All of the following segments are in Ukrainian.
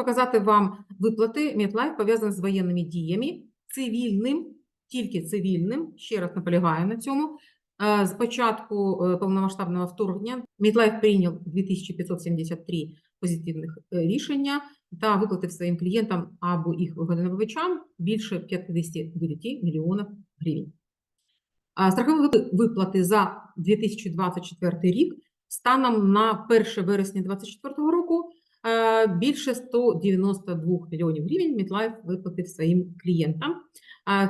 показати вам виплати MetLife пов'язані з воєнними діями, цивільним, тільки цивільним, ще раз наполягаю на цьому. Е, З початку е, повномасштабного вторгнення MetLife прийняв 2573 позитивних е, рішення та виплатив своїм клієнтам або їх вигодонабувачам більше 59 мільйонів гривень. Страхові виплати за 2024 рік станом на 1 вересня 2024 року більше 192 мільйонів гривень Мітлайф виплатив своїм клієнтам.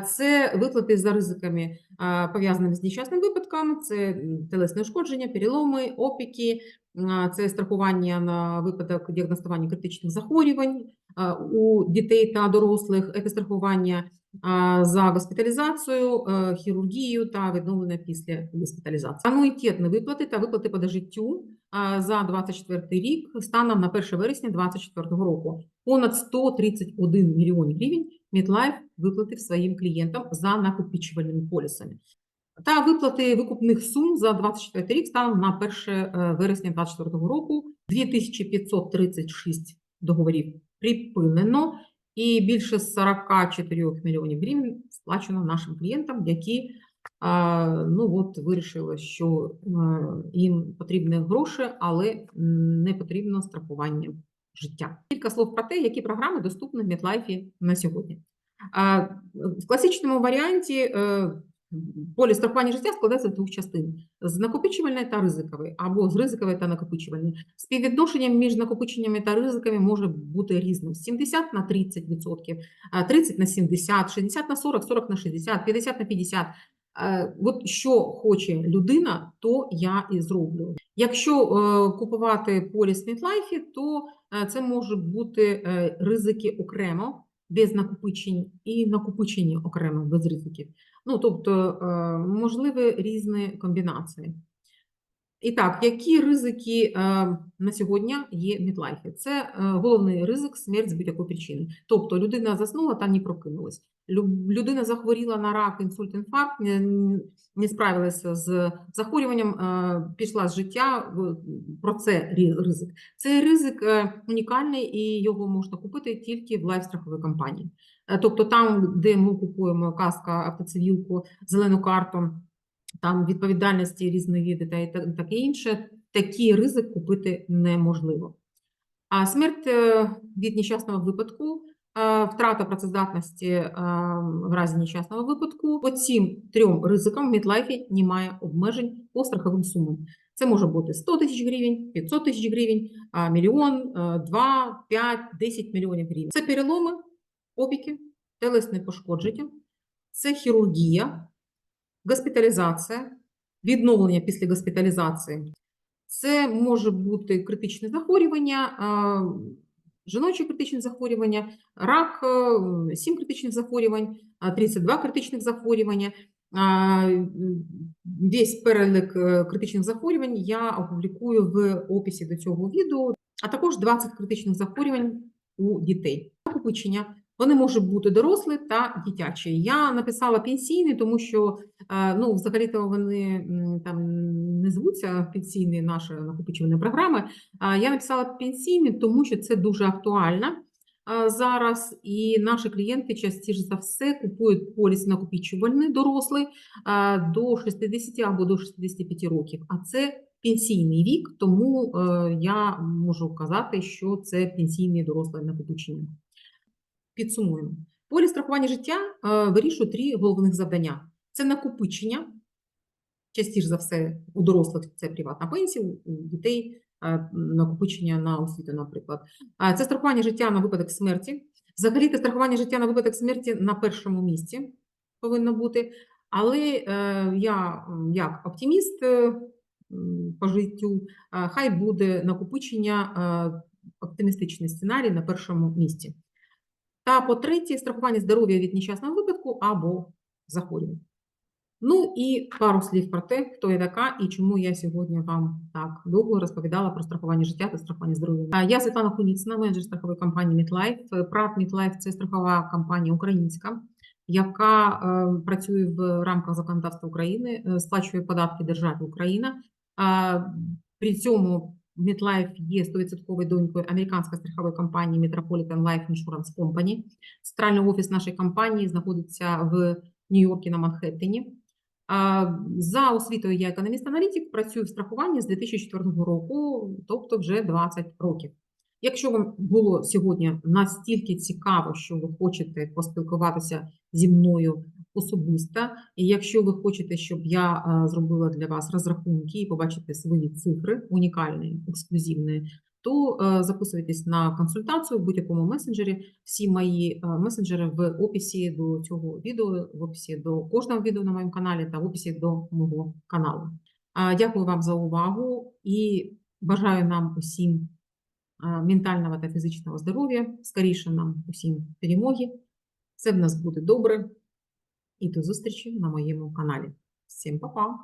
Це виплати за ризиками, а, пов'язаними з нещасним випадком, це телесне ушкодження, переломи, опіки, а, це страхування на випадок діагностування критичних захворювань у дітей та дорослих, це страхування за госпіталізацію, е, хірургію та відновлення після госпіталізації. Ануїтетні виплати та виплати по дожиттю за 24 рік станом на 1 вересня 2024 року. Понад 131 мільйонів гривень MetLife виплатив своїм клієнтам за накопичувальними полісами. Та виплати викупних сум за 24 рік станом на 1 е, вересня 2024 року 2536 договорів припинено і більше 44 мільйонів гривень сплачено нашим клієнтам, які ну от вирішили, що е, їм потрібні гроші, але не потрібно страхування життя. Кілька слов про те, які програми доступні в Медлайфі на сьогодні. В класичному варіанті поліс страхування життя складається з двох частин: з накопичувальної та ризикової, або з ризикової та накопичувальної. Співвідношення між накопиченнями та ризиками може бути різним: 70 на 30%, а, 30 на 70, 60 на 40, 40 на 60, 50 на 50. Е, От що хоче людина, то я і зроблю. Якщо е, купувати поліс MetLife, то е, це можуть бути е, ризики окремо, без накопичень, і накопичені окремо без ризиків. Ну, тобто, е, можливі різні комбінації. І так, які ризики е, на сьогодні є в мідлайфі? Це е, головний ризик смерть з будь-якої причини. Тобто людина заснула та не прокинулась. Лю- Людина захворіла на рак, інсульт, інфаркт, не, справилася з захворюванням, е, пішла з життя. Про це ризик. Цей ризик е, унікальний і його можна купити тільки в лайфстраховій компанії. Е, Тобто там, де ми купуємо каска, автоцивілку, зелену карту, там відповідальності різної види та таке інше, такий ризик купити неможливо. А смерть від нещасного випадку, втрата працездатності е, в разі нещасного випадку. По цим трьом ризикам в MetLife немає обмежень по страховим сумам. Це може бути 100 тисяч гривень, 500 тисяч гривень, мільйон, е, 2, 5, 10 мільйонів гривень. Це переломи, опіки, телесне пошкодження, це хірургія, госпіталізація, відновлення після госпіталізації. Це може бути критичне захворювання, а, жіночі критичні захворювання, рак, е, 7 критичних захворювань, а, 32 критичних захворювання. Весь перелік е, критичних захворювань я опублікую в описі до цього відео, а також 20 критичних захворювань у дітей. Накопичення вони можуть бути дорослі та дитячі. Я написала пенсійний, тому що е, ну, взагалі-то вони там не звуться пенсійні наші накопичувальні програми. Я написала пенсійний, тому що це дуже актуально е, зараз, і наші клієнти частіше за все купують поліс накопичувальний дорослий е, до 60 або до 65 років. А це пенсійний вік, тому я можу казати, що це пенсійний доросле накопичення. Підсумуємо. Полі страхування життя е, вирішує три головних завдання: це накопичення, частіше за все, у дорослих це приватна пенсія, у дітей е, накопичення на освіту, наприклад. Це страхування життя на випадок смерті. Взагалі, це страхування життя на випадок смерті на першому місці повинно бути. Але е, я, як оптиміст по життю, хай буде накопичення оптимістичний сценарій на першому місці. Та по третє, страхування здоров'я від нещасного випадку або захворювання. Ну і пару слів про те, хто я така і чому я сьогодні вам так довго розповідала про страхування життя та страхування здоров'я. Я Світлана Куніцина, менеджер страхової компанії MetLife. Прав MetLife – це страхова компанія українська, яка е, працює в рамках законодавства України, е, сплачує податки державі Україна. А, при цьому MetLife є 100% донькою американської страхової компанії Metropolitan Life Insurance Company. Центральний офіс нашої компанії знаходиться в Нью-Йорку на Манхеттені. За освітою я економіст-аналітик, працюю в страхуванні з 2004 року, тобто вже 20 років. Якщо вам було сьогодні настільки цікаво, що ви хочете поспілкуватися зі мною особисто, і якщо ви хочете, щоб я е, зробила для вас розрахунки і побачити свої цифри, унікальні, ексклюзивні, то е, записуйтесь на консультацію в будь-якому месенджері. Всі мої е, месенджери в описі до цього відео, в описі до кожного відео на моєму каналі та в описі до мого каналу. Дякую вам за увагу і бажаю нам усім ментального та фізичного здоров'я, скоріше нам усім перемоги. Все в нас буде добре. І до зустрічі на моєму каналі. Всім па-па!